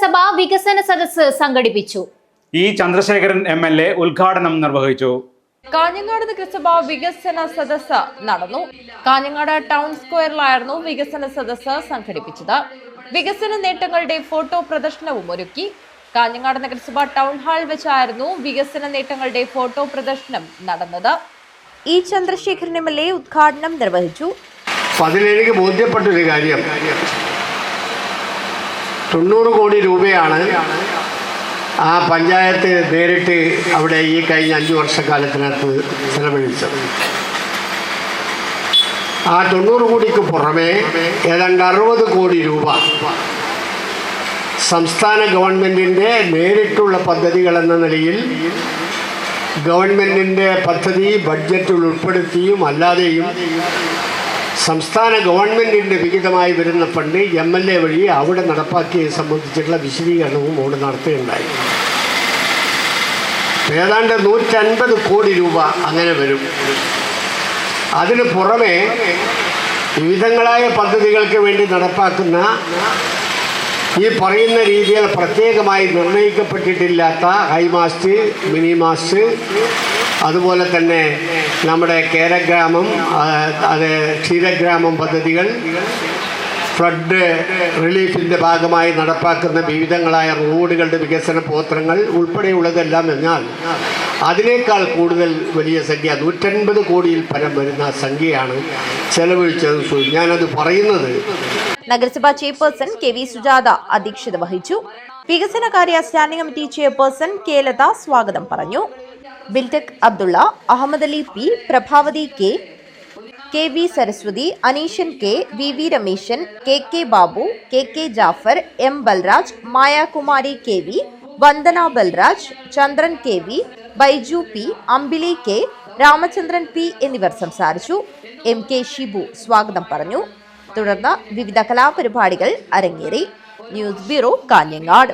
നഗരസഭ വികസന സദസ് സംഘടിപ്പിച്ചു. E Chandrasekharan M L A ഉദ്ഘാടനം നിർവഹിച്ചു. കാഞ്ഞങ്ങാട് നഗരസഭ വികസന സദസ് നടന്നു. കാഞ്ഞങ്ങാട് ടൗൺ സ്ക്വയറിലായിരുന്നു വികസന സദസ് സംഘടിപ്പിച്ചത്. വികസന നേട്ടങ്ങളുടെ ഫോട്ടോ പ്രദർശനവും ഒരുക്കി. കാഞ്ഞങ്ങാട് നഗരസഭ ടൗൺ ഹാൾ വെച്ചായിരുന്നു വികസന നേട്ടങ്ങളുടെ ഫോട്ടോ പ്രദർശനം നടന്നത്. E Chandrasekharan M L A ഉദ്ഘാടനം നിർവഹിച്ചു. അപ്പം അതിലെനിക്ക് ബോധ്യപ്പെട്ടൊരു കാര്യം. തൊണ്ണൂറ് കോടി രൂപയാണ് ആ പഞ്ചായത്ത് നേരിട്ട് അവിടെ ഈ കഴിഞ്ഞ അഞ്ച് വർഷക്കാലത്തിനകത്ത് ചെലവഴിച്ചത്. ആ തൊണ്ണൂറ് കോടിക്ക് പുറമെ ഏതാണ്ട് അറുപത് കോടി രൂപ സംസ്ഥാന ഗവൺമെന്റിന്റെ നേരിട്ടുള്ള പദ്ധതികൾ എന്ന നിലയിൽ ഗവൺമെന്റിന്റെ പദ്ധതി ബഡ്ജറ്റിൽ ഉൾപ്പെടുത്തിയും അല്ലാതെയും സംസ്ഥാന ഗവൺമെന്റിന്റെ വിഹിതമായി വരുന്ന ഫണ്ട് എം എൽ എ വഴി അവിടെ നടപ്പാക്കിയത് സംബന്ധിച്ചിട്ടുള്ള വിശദീകരണവും അവിടെ നടത്തുകയുണ്ടായി. ഏതാണ്ട് നൂറ്റൻപത് കോടി രൂപ അങ്ങനെ വരും. അതിന് പുറമെ വിവിധങ്ങളായ പദ്ധതികൾക്ക് വേണ്ടി നടപ്പാക്കുന്ന ഈ പറയുന്ന രീതിയിൽ പ്രത്യേകമായി നിർണയിക്കപ്പെട്ടിട്ടില്ലാത്ത ഹൈമാസ്റ്റ് മിനി മാസ്റ്റ് അതുപോലെ തന്നെ നമ്മുടെ കേരഗ്രാമം അത് ക്ഷീരഗ്രാമം പദ്ധതികൾ ഫ്ലഡ് റിലീഫിന്റെ ഭാഗമായി നടപ്പാക്കുന്ന വിവിധങ്ങളായ റോഡുകളുടെ വികസന പോത്രങ്ങൾ ഉൾപ്പെടെയുള്ളതെല്ലാം എന്നാൽ അതിനേക്കാൾ കൂടുതൽ വലിയ സംഖ്യ നൂറ്റൻപത് കോടിയിൽ പരം വരുന്ന സംഖ്യയാണ് ചെലവഴിച്ചത് ഞാനത് പറയുന്നത് നഗരസഭാ ചെയർപേഴ്സൺ കെ വി സുജാത അധ്യക്ഷത വഹിച്ചു. വികസനകാര്യ സ്റ്റാൻഡിംഗ് കമ്മിറ്റി ചെയർപേഴ്സൺ കെ സ്വാഗതം പറഞ്ഞു. Biltech Abdulla Ahammed Ali P Prabhavathi K K V Saraswathi Aneeshan K V V Rameshan K K Babu K K Jafar M Balraj Mayakumari K V Vandana Balraj Chandran K V Baiju P Ambili K Ramachandran P എന്നിവർ സംസാരിച്ചു. M K Shibu സ്വാഗതം പറഞ്ഞു. തുടർന്ന് വിവിധ കലാപരിപാടികൾ അരങ്ങേറി. News bureau Kanhangad.